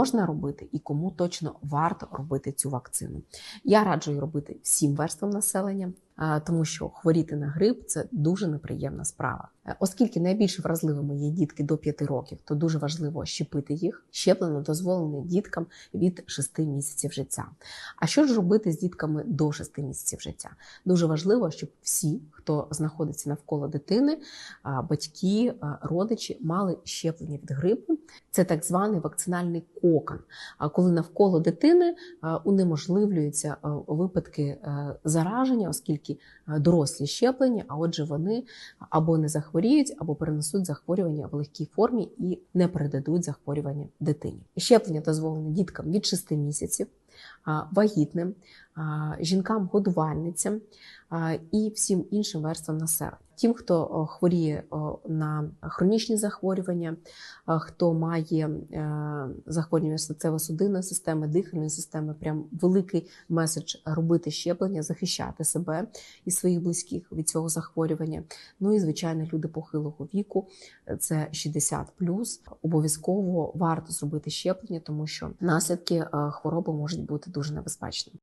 можна робити і кому точно варто робити цю вакцину. Я раджу її робити всім верствам населення, тому що хворіти на грип це дуже неприємна справа. Е, Оскільки найбільш вразливими є дітки до 5 років, то дуже важливо щепити їх. Щеплення дозволене діткам від 6 місяців життя. А що ж робити з дітками до 6 місяців життя? Дуже важливо, щоб всі, хто знаходиться навколо дитини, батьки, родичі, мали щеплення від грипу. Це так званий вакцинальний кокон. Коли навколо дитини унеможливлюються випадки е, зараження, оскільки е, дорослі щеплення, а отже, вони або не захворіють, або перенесуть захворювання в легкій формі і не передадуть захворювання дитині. Щеплення дозволено діткам від 6 місяців, вагітним, жінкам-годувальницям і всім іншим верствам населення. Тим, хто хворіє на хронічні захворювання, хто має е, захворювання серцево-судинної системи, дихальної системи, прям великий меседж робити щеплення, захищати себе і своїх близьких від цього захворювання. Ну і звичайно, люди похилого віку, це 60 Обов'язково варто зробити щеплення, тому що наслідки е, хвороби можуть бути дуже небезпечними.